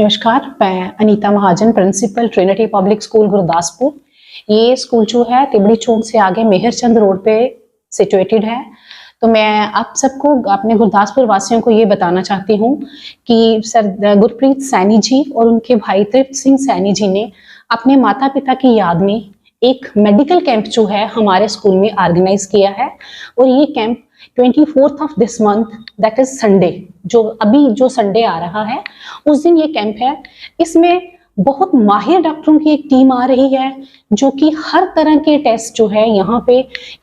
नमस्कार, मैं Anita Mahajan, principal, Trinity public school, Gurdaspur. ये स्कूल जो है, तिबड़ी चौक से आगे मेहरचंद रोड पे सिचुएटेड है। तो मैं आप सबको, अपने गुरदासपुर वासियों को ये बताना चाहती हूँ कि सर, गुरप्रीत सैनी जी और उनके भाई तृप्त सिंह सैनी जी ने अपने माता पिता की याद में एक मेडिकल कैंप जो है, हमारे स्कूल में ऑर्गेनाइज किया है। और ये camp twenty fourth of this month that is Sunday जो अभी जो संडे आ रहा है, उस दिन ये कैंप है। इसमें बहुत माहिर डॉक्टरों की एक टीम आ रही है, जो कि हर तरह के टेस्ट जो है, यहाँ पे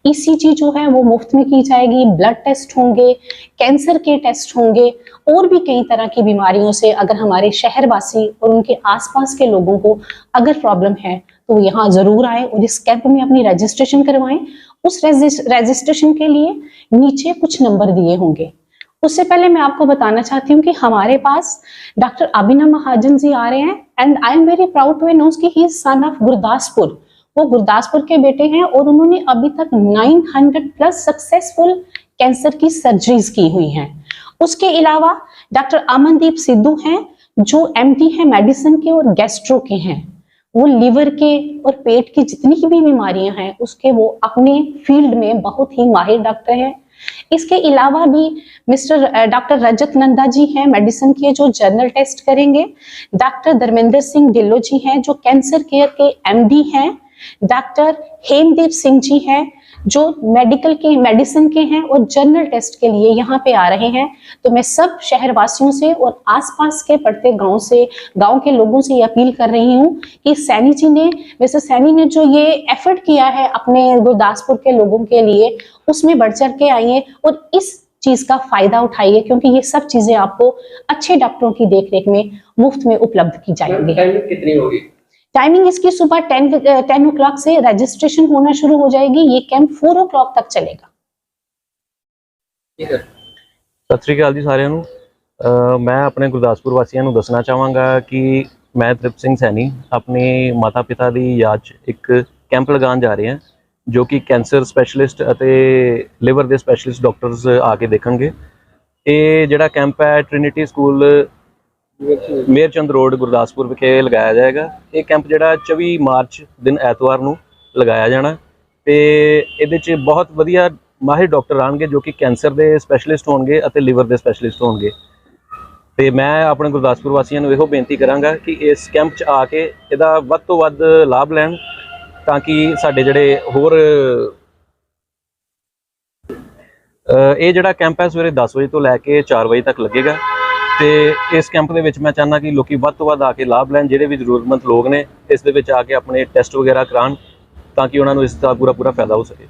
ईसीजी जो है, वो मुफ़्त में की जाएगी ब्लड टेस्ट होंगे कैंसर के टेस्ट होंगे, और भी कई तरह की बीमारियों से अगर हमारे शहरवासी और उनके आसपास के लोगों को अगर प्रॉब्लम है तो यहाँ ज़रूर आए और इस कैंप में अपनी रजिस्ट्रेशन करवाएँ। उस रजिस्ट्रेशन के लिए नीचे कुछ नंबर दिए होंगे। उससे पहले मैं आपको बताना चाहती हूँ कि हमारे पास डॉक्टर अभिनव महाजन जी आ रहे हैं and I am very proud to announce कि ही सन ऑफ़ गुरदासपुर वो गुरदासपुर के बेटे हैं और उन्होंने अभी तक 900 प्लस सक्सेसफुल कैंसर की सर्जरीज की हुई हैं। उसके अलावा डॉक्टर अमनदीप सिद्धू हैं, जो एमडी हैं मेडिसिन के और गैस्ट्रो के हैं। वो लीवर के और पेट की जितनी भी बीमारियाँ हैं, उसके वो अपने फ़ील्ड में बहुत ही माहिर डॉक्टर हैं। इसके अलावा भी मिस्टर डॉक्टर रजत नंदा जी हैं, मेडिसिन के जो जर्नल टेस्ट करेंगे। डॉक्टर धर्मेंद्र सिंह ढिल्लो जी हैं, जो कैंसर केयर के एमडी हैं। डॉक्टर हेमदीप सिंह जी हैं जो मेडिकल के मेडिसिन के हैं और जर्नल टेस्ट के लिए यहाँ पे आ रहे हैं। तो मैं सब शहरवासियों से और आसपास के पड़ते गाँव से, गाँव के लोगों से ये अपील कर रही हूँ कि सैनी जी ने, वैसे सैनी ने जो ये एफर्ट किया है अपने गुरदासपुर के लोगों के लिए, उसमें बढ़ चढ़ के आइए और इस चीज़ का फ़ायदा उठाइए क्योंकि ये सब चीज़ें आपको अच्छे डॉक्टरों की देखरेख में, मुफ़्त में उपलब्ध की जाएँगी। कितनी होगी? टाइमिंग इसकी सुबह टेन टेन ओ क्लॉक से रजिस्ट्रेशन होना शुरू हो जाएगी ये कैंप फोर ओ क्लॉक तक चलेगा ठीक है ਸਤਿ ਸ੍ਰੀ ਅਕਾਲ ਜੀ ਸਾਰਿਆਂ ਨੂੰ ਅਹ ਮੈਂ ਆਪਣੇ ਗੁਰਦਾਸਪੁਰ ਵਾਸੀਆਂ ਨੂੰ ਦੱਸਣਾ ਚਾਹਾਂਗਾ ਕਿ ਮੈਂ ਤ੍ਰਿਪਤ ਸਿੰਘ ਸੈਣੀ ਆਪਣੇ ਮਾਤਾ ਪਿਤਾ ਦੀ ਯਾਦ 'ਚ ਇੱਕ ਕੈਂਪ ਲਗਾਉਣ ਜਾ ਰਹੇ ਹਾਂ ਜੋ ਕਿ ਕੈਂਸਰ ਸਪੈਸ਼ਲਿਸਟ ਅਤੇ ਲਿਵਰ ਦੇ ਸਪੈਸ਼ਲਿਸਟ ਡਾਕਟਰਸ ਆ ਕੇ ਦੇਖਣਗੇ ਇਹ ਜਿਹੜਾ ਕੈਂਪ ਹੈ Trinity school Merchand road Gurdaspur ਵਿਖੇ ਲਗਾਇਆ ਜਾਏਗਾ। ਇਹ ਕੈਂਪ ਜਿਹੜਾ 24 ਮਾਰਚ ਦਿਨ ਐਤਵਾਰ ਨੂੰ ਲਗਾਇਆ ਜਾਣਾ। ਤੇ ਇਹਦੇ 'ਚ ਬਹੁਤ ਵਧੀਆ ਮਾਹਿਰ ਡਾਕਟਰ ਆਣਗੇ ਜੋ ਕਿ ਕੈਂਸਰ ਦੇ ਸਪੈਸ਼ਲਿਸਟ ਹੋਣਗੇ ਅਤੇ ਲਿਵਰ ਦੇ ਸਪੈਸ਼ਲਿਸਟ ਹੋਣਗੇ। ਤੇ ਮੈਂ ਆਪਣੇ ਗੁਰਦਾਸਪੁਰ ਵਾਸੀਆਂ ਨੂੰ ਇਹੋ ਬੇਨਤੀ ਕਰਾਂਗਾ ਕਿ ਇਸ ਕੈਂਪ 'ਚ ਆ ਕੇ ਇਹਦਾ ਵੱਧ ਤੋਂ ਵੱਧ ਲਾਭ ਲੈਣ ਤਾਂ ਕਿ ਸਾਡੇ ਜਿਹੜੇ ਹੋਰ ਇਹ ਜਿਹੜਾ ਕੈਂਪ ਹੈ ਸਵੇਰੇ 10 ਵਜੇ ਤੋਂ ਲੈ ਕੇ 4 ਵਜੇ ਤੱਕ ਲੱਗੇਗਾ। ਤੇ ਇਸ ਕੈਂਪ ਦੇ ਵਿੱਚ ਮੈਂ ਚਾਹੁੰਦਾ ਕਿ ਲੋਕੀ ਵੱਧ ਤੋਂ ਵੱਧ ਆ ਕੇ ਲਾਭ ਲੈਣ, ਜਿਹੜੇ ਵੀ ਜ਼ਰੂਰਤਮੰਦ ਲੋਕ ਨੇ, ਇਸ ਦੇ ਵਿੱਚ ਆ ਕੇ ਆਪਣੇ ਟੈਸਟ ਵਗੈਰਾ ਕਰਾਉਣ ਤਾਂ ਕਿ ਉਹਨਾਂ ਨੂੰ ਇਸ ਦਾ ਪੂਰਾ ਪੂਰਾ ਫਾਇਦਾ ਹੋ ਸਕੇ।